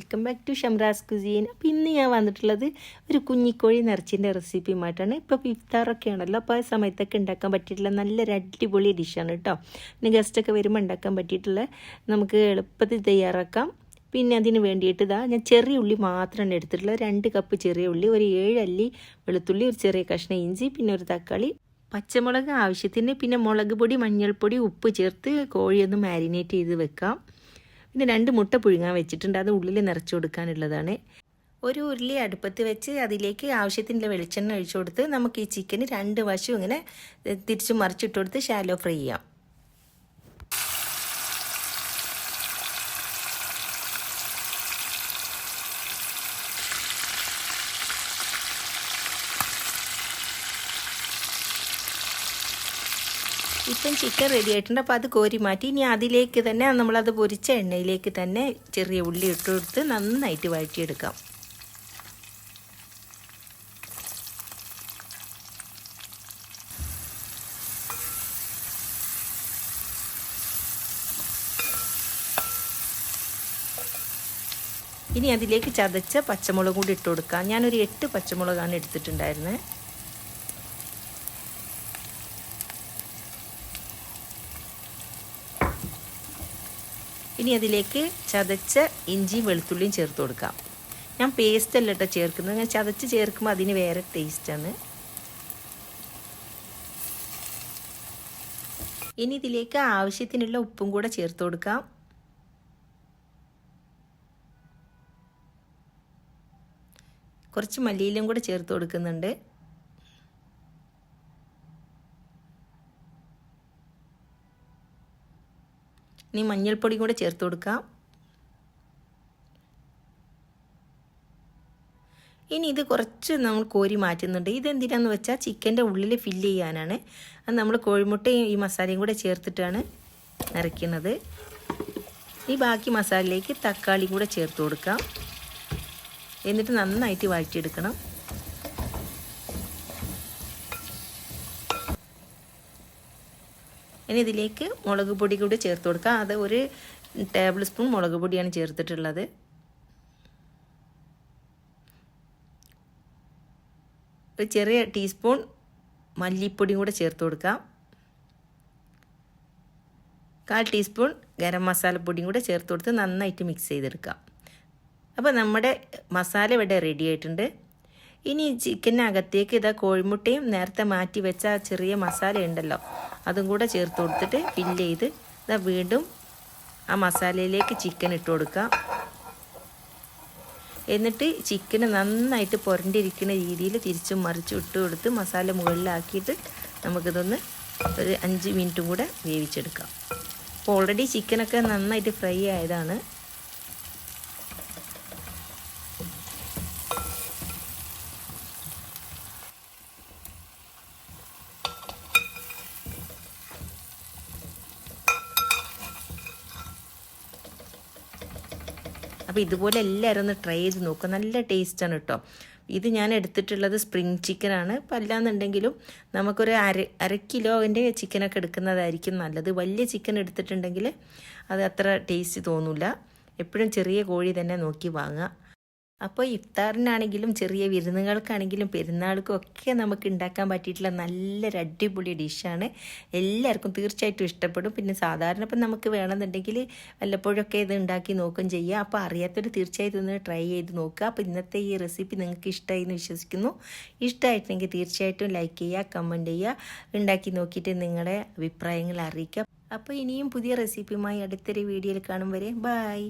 Welcome back to Shamraz cuisine. അപ്പോൾ ഇന്ന് ഞാൻ വന്നിട്ടുള്ളത് ഒരു കുഞ്ഞിക്കോഴി നിറച്ചിന്റെ റെസിപ്പിയുമായിട്ടാണ്. ഇപ്പോൾ ഇഫ്താറൊക്കെ ആണല്ലോ. അപ്പോൾ ആ സമയത്തൊക്കെ ഉണ്ടാക്കാൻ പറ്റിയിട്ടുള്ള നല്ലൊരു അടിപൊളി ഡിഷാണ് കേട്ടോ. പിന്നെ ഗസ്റ്റൊക്കെ വരുമ്പോൾ ഉണ്ടാക്കാൻ പറ്റിയിട്ടുള്ള നമുക്ക് എളുപ്പത്തിൽ തയ്യാറാക്കാം. പിന്നെ അതിന് വേണ്ടിയിട്ട് ഇതാ ഞാൻ ചെറിയ ഉള്ളി മാത്രമാണ് എടുത്തിട്ടുള്ളത്. രണ്ട് കപ്പ് ചെറിയ ഉള്ളി ഒരു ഏഴ് അല്ലി വെളുത്തുള്ളി ഒരു ചെറിയ കഷ്ണം ഇഞ്ചി പിന്നെ ഒരു തക്കാളി. പച്ചമുളക് ആവശ്യത്തിന് പിന്നെ മുളക് പൊടി മഞ്ഞൾപ്പൊടി ഉപ്പ് ചേർത്ത് കോഴിയൊന്ന് മാരിനേറ്റ് ചെയ്ത് വെക്കാം. പിന്നെ രണ്ട് മുട്ട പുഴുങ്ങാൻ വെച്ചിട്ടുണ്ട്. അത് ഉള്ളിൽ നിറച്ചു കൊടുക്കാനുള്ളതാണ്. ഒരു ഉരുളി അടുപ്പത്ത് വെച്ച് അതിലേക്ക് ആവശ്യത്തിന്റെ വെളിച്ചെണ്ണ ഒഴിച്ചു കൊടുത്ത് നമുക്ക് ഈ ചിക്കന് രണ്ട് വശവും ഇങ്ങനെ തിരിച്ചു മറിച്ചിട്ട് കൊടുത്ത് ഷാലോ ഫ്രൈ ചെയ്യാം. ഇപ്പം ചിക്കൻ റെഡി ആയിട്ടുണ്ട്. അപ്പോൾ അത് കോരി മാറ്റി. ഇനി അതിലേക്ക് തന്നെ നമ്മളത് പൊരിച്ച എണ്ണയിലേക്ക് തന്നെ ചെറിയ ഉള്ളി ഇട്ട് കൊടുത്ത് നന്നായിട്ട് വഴറ്റിയെടുക്കാം. ഇനി അതിലേക്ക് ചതച്ച പച്ചമുളക് കൂടി ഇട്ട് കൊടുക്കാം. ഞാനൊരു എട്ട് പച്ചമുളകാണ് എടുത്തിട്ടുണ്ടായിരുന്നത് ഇനി അതിലേക്ക് ചതച്ച ഇഞ്ചിയും വെളുത്തുള്ളിയും ചേർത്ത് കൊടുക്കാം. ഞാൻ പേസ്റ്റ് അല്ല കേട്ടോ ചേർക്കുന്നത്. ഞാൻ ചതച്ച് ചേർക്കുമ്പോൾ അതിന് വേറെ ടേസ്റ്റാണ് ഇനി ഇതിലേക്ക് ആവശ്യത്തിനുള്ള ഉപ്പും കൂടെ ചേർത്ത് കൊടുക്കാം. കുറച്ച് മല്ലിയിലും കൂടെ ചേർത്ത് കൊടുക്കുന്നുണ്ട്. ഇനി മഞ്ഞൾപ്പൊടി കൂടെ ചേർത്ത് കൊടുക്കാം. ഇനി ഇത് കുറച്ച് നമ്മൾ കോരി മാറ്റുന്നുണ്ട്. ഇതെന്തിനാന്ന് വെച്ചാൽ ചിക്കന്റെ ഉള്ളിൽ ഫില്ല് ചെയ്യാനാണ്. അത് നമ്മൾ കോഴിമുട്ടയും ഈ മസാലയും കൂടെ ചേർത്തിട്ടാണ് നിറയ്ക്കുന്നത് ഈ ബാക്കി മസാലയിലേക്ക് തക്കാളി കൂടെ ചേർത്ത് കൊടുക്കാം. എന്നിട്ട് നന്നായിട്ട് വഴറ്റിയെടുക്കണം. ഇനി ഇതിലേക്ക് മുളക് പൊടി കൂടി ചേർത്ത് കൊടുക്കുക അത് ഒരു ടേബിൾ സ്പൂൺ മുളക് പൊടിയാണ് ചേർത്തിട്ടുള്ളത്. ഒരു ചെറിയ ടീസ്പൂൺ മല്ലിപ്പൊടിയും കൂടെ ചേർത്ത് കൊടുക്കാം. കാൽ ടീസ്പൂൺ ഗരം മസാലപ്പൊടിയും കൂടെ ചേർത്ത് കൊടുത്ത് നന്നായിട്ട് മിക്സ് ചെയ്തെടുക്കാം. അപ്പോൾ നമ്മുടെ മസാല ഇവിടെ റെഡി ആയിട്ടുണ്ട്. ഇനി ചിക്കനകത്തേക്ക് ഇതാ കോഴിമുട്ടയും നേരത്തെ മാറ്റി വെച്ച ആ ചെറിയ മസാല ഉണ്ടല്ലോ അതും കൂടെ ചേർത്ത് കൊടുത്തിട്ട് ഫില്ല് ചെയ്ത് ഇതാ വീണ്ടും ആ മസാലയിലേക്ക് ചിക്കൻ ഇട്ട് കൊടുക്കാം എന്നിട്ട് ചിക്കന് നന്നായിട്ട് പുരണ്ടിരിക്കുന്ന രീതിയിൽ തിരിച്ചും മറിച്ച് ഇട്ട് കൊടുത്ത് മസാല മുകളിലാക്കിയിട്ട് നമുക്കിതൊന്ന് ഒരു അഞ്ച് മിനിറ്റും കൂടെ വേവിച്ചെടുക്കാം. അപ്പോൾ ഓൾറെഡി ചിക്കനൊക്കെ നന്നായിട്ട് ഫ്രൈ ആയതാണ്. അപ്പോൾ ഇതുപോലെ എല്ലാവരും ഒന്ന് ട്രൈ ചെയ്ത് നോക്കുക നല്ല ടേസ്റ്റാണ് കേട്ടോ ഇത് ഞാൻ എടുത്തിട്ടുള്ളത് സ്പ്രിങ് ചിക്കനാണ് അപ്പോൾ അല്ലാന്നുണ്ടെങ്കിലും നമുക്കൊരു അര അര കിലോന്റെ ചിക്കനൊക്കെ എടുക്കുന്നതായിരിക്കും നല്ലത്. വലിയ ചിക്കൻ എടുത്തിട്ടുണ്ടെങ്കിൽ അത് അത്ര ടേസ്റ്റ് തോന്നില്ല എപ്പോഴും ചെറിയ കോഴി തന്നെ നോക്കി വാങ്ങുക. അപ്പോൾ ഇഫ്താറിനാണെങ്കിലും ചെറിയ വിരുന്നുകൾക്കാണെങ്കിലും പെരുന്നാൾക്കും ഒക്കെ നമുക്ക് ഉണ്ടാക്കാൻ പറ്റിയിട്ടുള്ള നല്ലൊരു അടിപൊളി ഡിഷാണ്. എല്ലാവർക്കും തീർച്ചയായിട്ടും ഇഷ്ടപ്പെടും. പിന്നെ സാധാരണ ഇപ്പം നമുക്ക് വേണമെന്നുണ്ടെങ്കിൽ വല്ലപ്പോഴൊക്കെ ഇത് ഉണ്ടാക്കി നോക്കുകയും ചെയ്യുക അപ്പോൾ അറിയാത്തവർ തീർച്ചയായിട്ടും ഒന്ന് ട്രൈ ചെയ്ത് നോക്കുക. അപ്പോൾ ഇന്നത്തെ ഈ റെസിപ്പി നിങ്ങൾക്ക് ഇഷ്ടമായി എന്ന് വിശ്വസിക്കുന്നു. ഇഷ്ടമായിട്ടുണ്ടെങ്കിൽ തീർച്ചയായിട്ടും ലൈക്ക് ചെയ്യുക കമന്റ് ചെയ്യുക ഉണ്ടാക്കി നോക്കിയിട്ട് നിങ്ങളുടെ അഭിപ്രായങ്ങൾ അറിയിക്കുക. അപ്പോൾ ഇനിയും പുതിയ റെസിപ്പിയുമായി അടുത്തൊരു വീഡിയോയിൽ കാണും വരെ. ബായ്